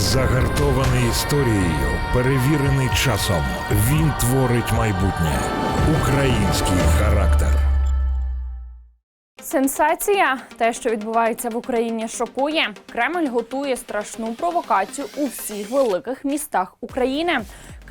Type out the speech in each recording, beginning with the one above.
Загартований історією, перевірений часом. Він творить майбутнє. Український характер. Сенсація, те, що відбувається в Україні, шокує. Кремль готує страшну провокацію у всіх великих містах України: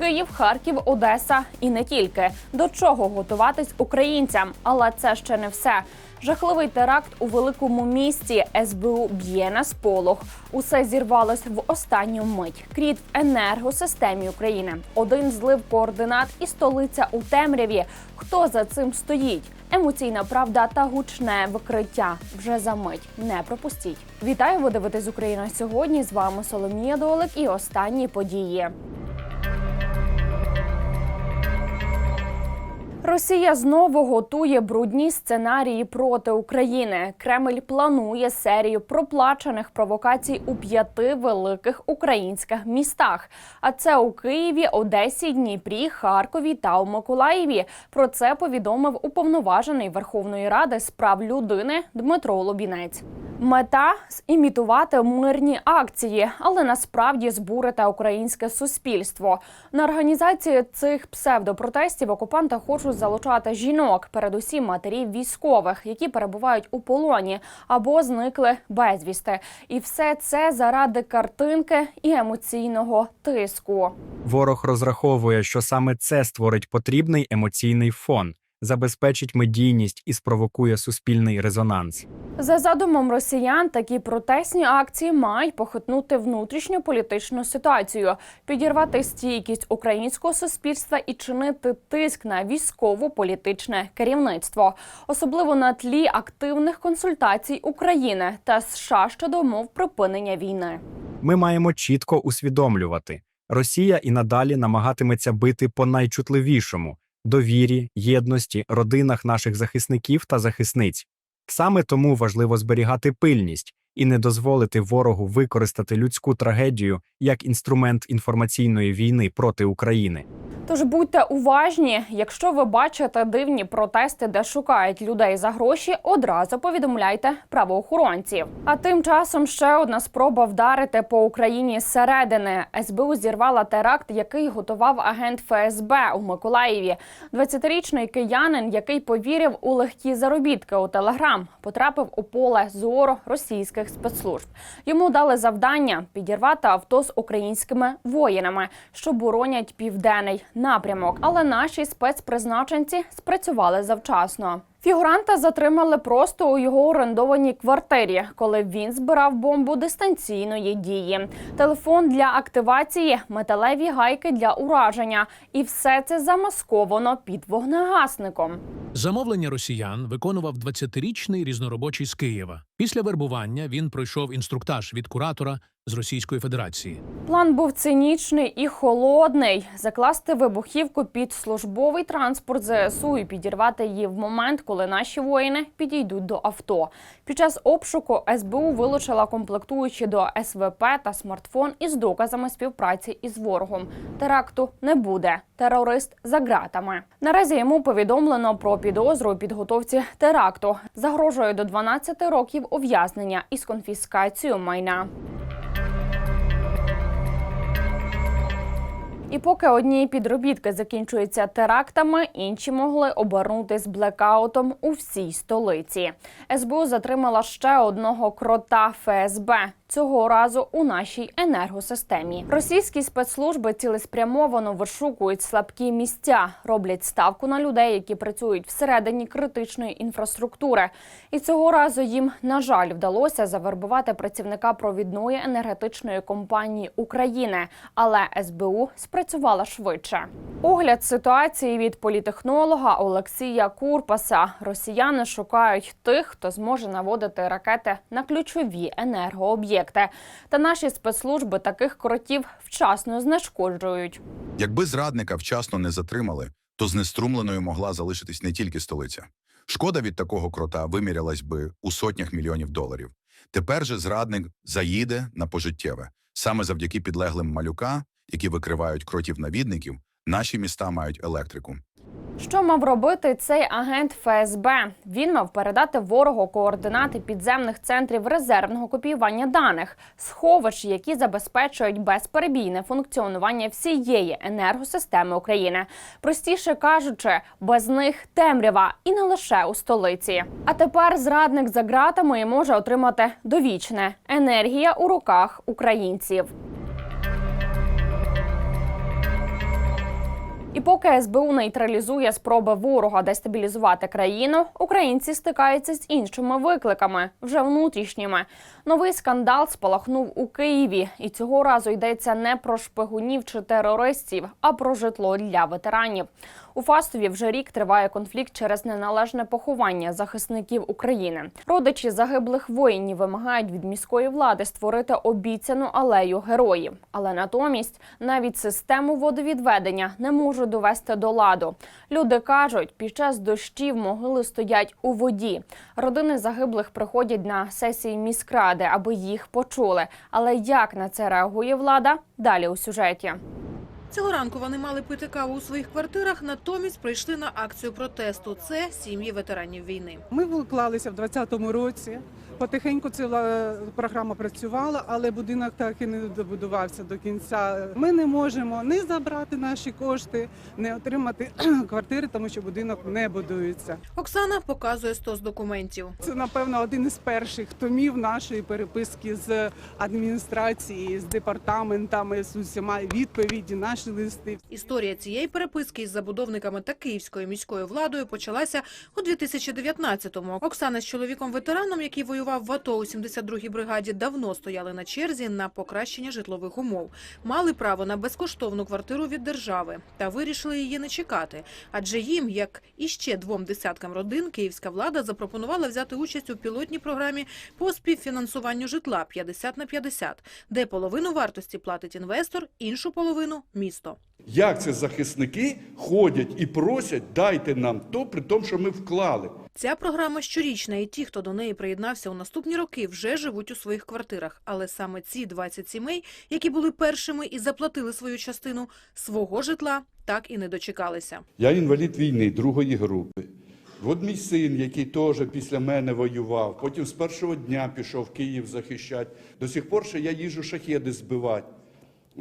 Київ, Харків, Одеса і не тільки. До чого готуватись українцям? Але це ще не все. Жахливий теракт у великому місті СБУ б'є на сполох. Усе зірвалось в останню мить. Кріт в енергосистемі України. Один злив координат і столиця у темряві. Хто за цим стоїть? Емоційна правда та гучне викриття вже за мить. Не пропустіть. Вітаю, ви дивитесь Україна сьогодні. З вами Соломія Долик і останні події. Росія знову готує брудні сценарії проти України. Кремль планує серію проплачених провокацій у п'яти великих українських містах. А це у Києві, Одесі, Дніпрі, Харкові та у Миколаєві. Про це повідомив уповноважений Верховної Ради з прав людини Дмитро Лобінець. Мета імітувати мирні акції, але насправді збурити українське суспільство. На організації цих псевдопротестів окупанти хочуть залучати жінок, передусім матерів військових, які перебувають у полоні або зникли безвісти. І все це заради картинки і емоційного тиску. Ворог розраховує, що саме це створить потрібний емоційний фон, забезпечить медійність і спровокує суспільний резонанс. За задумом росіян, такі протестні акції мають похитнути внутрішньополітичну ситуацію, підірвати стійкість українського суспільства і чинити тиск на військово-політичне керівництво, особливо на тлі активних консультацій України та США щодо умов припинення війни. Ми маємо чітко усвідомлювати: Росія і надалі намагатиметься бити по найчутливішому довірі, єдності, родинах наших захисників та захисниць. Саме тому важливо зберігати пильність і не дозволити ворогу використати людську трагедію як інструмент інформаційної війни проти України. Тож будьте уважні, якщо ви бачите дивні протести, де шукають людей за гроші, одразу повідомляйте правоохоронців. А тим часом ще одна спроба вдарити по Україні зсередини. СБУ зірвала теракт, який готував агент ФСБ у Миколаєві. 20-річний киянин, який повірив у легкі заробітки у Телеграм, потрапив у поле зору російських спецслужб. Йому дали завдання підірвати авто з українськими воїнами, що боронять південний напрямок. Але наші спецпризначенці спрацювали завчасно. Фігуранта затримали просто у його орендованій квартирі, коли він збирав бомбу дистанційної дії. Телефон для активації, металеві гайки для ураження, і все це замасковано під вогнегасником. Замовлення росіян виконував 20-річний різноробочий з Києва. Після вербування він пройшов інструктаж від куратора з Російської Федерації. План був цинічний і холодний: закласти вибухівку під службовий транспорт ЗСУ і підірвати її в момент, коли наші воїни підійдуть до авто. Під час обшуку СБУ вилучила комплектуючі до СВП та смартфон із доказами співпраці із ворогом. Теракту не буде. Терорист за ґратами. Наразі йому повідомлено про підозру у підготовці теракту. Загрожує до 12 років ув'язнення із конфіскацією майна. І поки одні підробітки закінчуються терактами, інші могли обернутись блекаутом у всій столиці. СБУ затримала ще одного крота ФСБ. Цього разу у нашій енергосистемі російські спецслужби цілеспрямовано вишукують слабкі місця, роблять ставку на людей, які працюють всередині критичної інфраструктури. І цього разу їм, на жаль, вдалося завербувати працівника провідної енергетичної компанії України, але СБУ спрацювала швидше. Огляд ситуації від політехнолога Олексія Курпаса. Росіяни шукають тих, хто зможе наводити ракети на ключові енергооб'єкти. Та наші спецслужби таких кротів вчасно знешкоджують. Якби зрадника вчасно не затримали, то знеструмленою могла залишитись не тільки столиця. Шкода від такого крота вимірялась би у сотнях мільйонів доларів. Тепер же зрадник заїде на пожиттєве. Саме завдяки підлеглим малюка, які викривають кротів-навідників, наші міста мають електрику. Що мав робити цей агент ФСБ? Він мав передати ворогу координати підземних центрів резервного копіювання даних, сховищ, які забезпечують безперебійне функціонування всієї енергосистеми України. Простіше кажучи, без них темрява і не лише у столиці. А тепер зрадник за ґратами може отримати довічне енергія у руках українців. І поки СБУ нейтралізує спроби ворога дестабілізувати країну, українці стикаються з іншими викликами, вже внутрішніми. Новий скандал спалахнув у Києві, і цього разу йдеться не про шпигунів чи терористів, а про житло для ветеранів. У Фастові вже рік триває конфлікт через неналежне поховання захисників України. Родичі загиблих воїнів вимагають від міської влади створити обіцяну алею героїв. Але натомість навіть систему водовідведення не можуть довести до ладу. Люди кажуть, під час дощів могили стоять у воді. Родини загиблих приходять на сесії міськради, аби їх почули. Але як на це реагує влада? Далі у сюжеті. Цього ранку вони мали пити каву у своїх квартирах, натомість прийшли на акцію протесту. Це сім'ї ветеранів війни. Ми вклалися в 2020 році. Потихеньку ця е, програма працювала, але будинок так і не добудувався до кінця. Ми не можемо не забрати наші кошти, не отримати квартири, тому що будинок не будується. Оксана показує стос документів. Це напевно один із перших томів нашої переписки з адміністрації, з департаментами, з усіма відповіді, наші листи. Історія цієї переписки із забудовниками та київською міською владою почалася у 2019-му. Оксана з чоловіком ветераном, який воював в АТО у 72-й бригаді, давно стояли на черзі на покращення житлових умов. Мали право на безкоштовну квартиру від держави та вирішили її не чекати. Адже їм, як і ще двом десяткам родин, київська влада запропонувала взяти участь у пілотній програмі по співфінансуванню житла 50 на 50, де половину вартості платить інвестор, іншу половину місто. Як це захисники ходять і просять, дайте нам то, при тому, що ми вклали. Ця програма щорічна, і ті, хто до неї приєднався у наступні роки, вже живуть у своїх квартирах. Але саме ці 20 сімей, які були першими і заплатили свою частину, свого житла так і не дочекалися. Я інвалід війни другої групи. От мій син, який теж після мене воював, потім з першого дня пішов в Київ захищати. До сих пор ще я їжу шахеди збивати.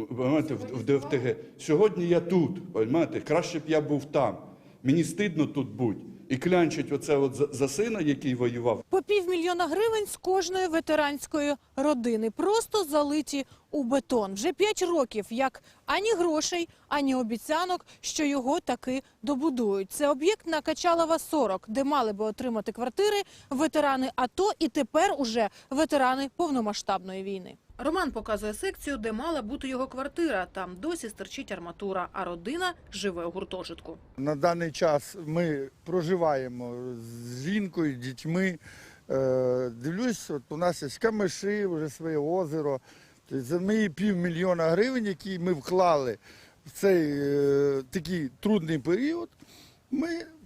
В, в ДФТГ. Сьогодні я тут, понимаєте, краще б я був там. Мені стидно тут бути. І клянчить оце от за, за сина, який воював. По півмільйона гривень з кожної ветеранської родини просто залиті у бетон. Вже п'ять років, як ані грошей, ані обіцянок, що його таки добудують. Це об'єкт на Качалова 40, де мали би отримати квартири ветерани АТО і тепер уже ветерани повномасштабної війни. Роман показує секцію, де мала бути його квартира. Там досі стерчить арматура, а родина живе у гуртожитку. На даний час ми проживаємо з жінкою, дітьми. Е, Дивлюсь, от у нас є камиші, вже своє озеро. Тобто За мої півмільйона гривень, які ми вклали в цей е, такий трудний період, ми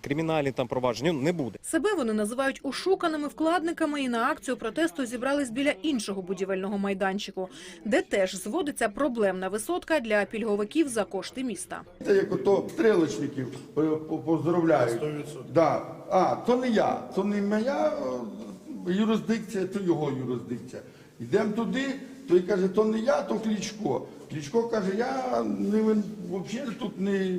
кримінальні там провадження. Ну, Не буде. Себе вони називають ушуканими вкладниками і на акцію протесту зібрались біля іншого будівельного майданчику, де теж зводиться проблемна висотка для пільговиків за кошти міста. Це як ото стрілочників е, по- поздравляють. Да. А, то не я, то не моя е, юрисдикція, то його юрисдикція. Йдемо туди, той каже, то не я, то Кличко. Кличко каже, я не, взагалі тут не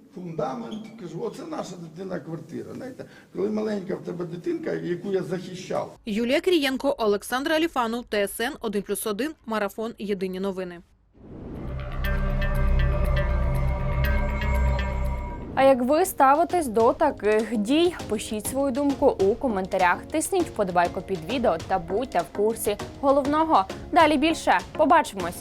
фундамент. Кажу, оце наша дитина квартира. Знаєте, коли маленька в тебе дитинка, яку я захищав. Юлія Крієнко, Олександр Аліфанов, ТСН 1+,1, Марафон. Єдині новини. А як ви ставитесь до таких дій? Пишіть свою думку у коментарях. Тисніть вподобайку під відео та будьте в курсі головного. Далі більше. Побачимось.